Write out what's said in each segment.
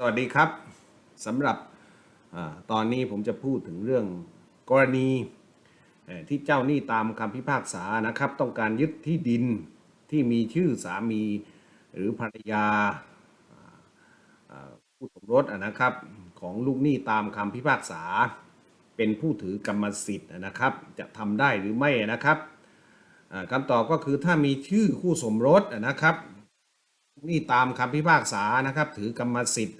สวัสดีครับสำหรับอตอนนี้ผมจะพูดถึงเรื่องกรณีที่เจ้าหนี้ตามคำพิพากษานะครับ ต้องการยึดที่ดินที่มีชื่อสามีหรือภรรยาผู้สมรสนะครับ ของลูกหนี้ตามคำพิพากษา เป็นผู้ถือกรรมสิทธิ์นะครับ จะทำได้หรือไม่นะครับคำตอบก็คือถ้ามีชื่อคู่สมรสนะครับ นี่ตามคำพิพากษานะครับ ถือกรรมสิทธิ์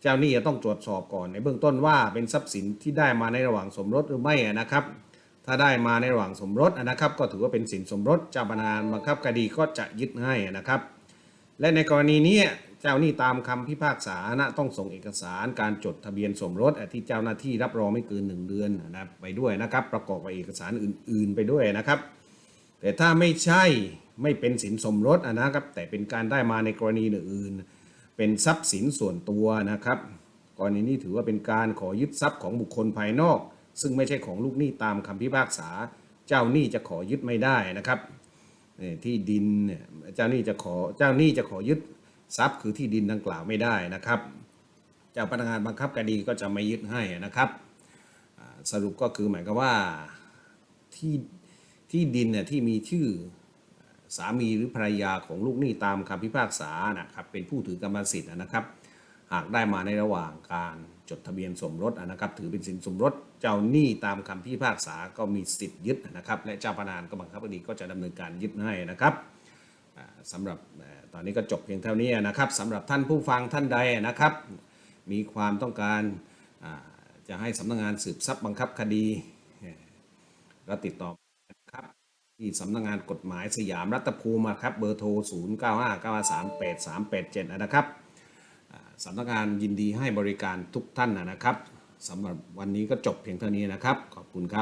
เจ้าหนี้จะต้องตรวจสอบก่อน ในเบื้องต้นว่าเป็นทรัพย์สินที่ได้มาในระหว่างสมรสหรือไม่นะครับ ถ้าได้มาในระหว่างสมรสนะครับ ก็ถือว่าเป็นสินสมรสเจ้าพนักงานบังคับคดีก็จะยึดให้นะครับ และในกรณีนี้เจ้าหนี้ตามคำพิพากษานะต้องส่งเอกสารการจดทะเบียนสมรสที่เจ้าหน้าที่รับรองไม่เกินหนึ่งเดือนนะครับไปด้วยนะครับ ประกอบกับเอกสารอื่น ๆ ไปด้วยนะครับ แต่ถ้าไม่ใช่ ไม่เป็นสินสมรสนะครับ แต่เป็นการได้มาในกรณีอื่น เป็นทรัพย์สินส่วนตัวนะครับ กรณีนี้ถือว่าเป็นการขอยึดทรัพย์ของบุคคลภายนอก ซึ่งไม่ใช่ของลูกหนี้ตามคำพิพากษา เจ้าหนี้จะขอยึดไม่ได้นะครับที่ดินเนี่ยเจ้าหนี้จะขอเจ้าหนี้จะขอยึดทรัพย์คือที่ดินดังกล่าวไม่ได้นะครับเจ้าพนักงานบังคับคดีก็จะไม่ยึดให้นะครับ สรุปก็คือหมายควาว่าที่ที่ดินเนี่ยที่มีชื่อ สามีหรือภรรยาของลูกหนี้ตามคำพิพากษานะครับเป็นผู้ถือกรรมสิทธิ์นะครับ หากได้มาในระหว่างการจดทะเบียนสมรสนะครับถือเป็นสินสมรสเจ้าหนี้ตามคำพิพากษาก็มีสิทธิ์ยึดนะครับ และเจ้าพนักงานก็บังคับคดีก็จะดำเนินการยึดให้นะครับอ่าสำหรับตอนนี้ก็จบเพียงเท่านี้นะครับสำหรับท่านผู้ฟังท่านใดนะครับ มีความต้องการจะให้สำนักงานสืบทรัพย์บังคับคดีก็ติดต่อ ที่สำนักงานกฎหมายสยามรัฐภูมิครับเบอร์โทร 0 9 5 9 3 8 3 8 7 นะครับสำนักงานยินดีให้บริการทุกท่านนะครับสำหรับวันนี้ก็จบเพียงเท่านี้นะครับ ขอบคุณครับ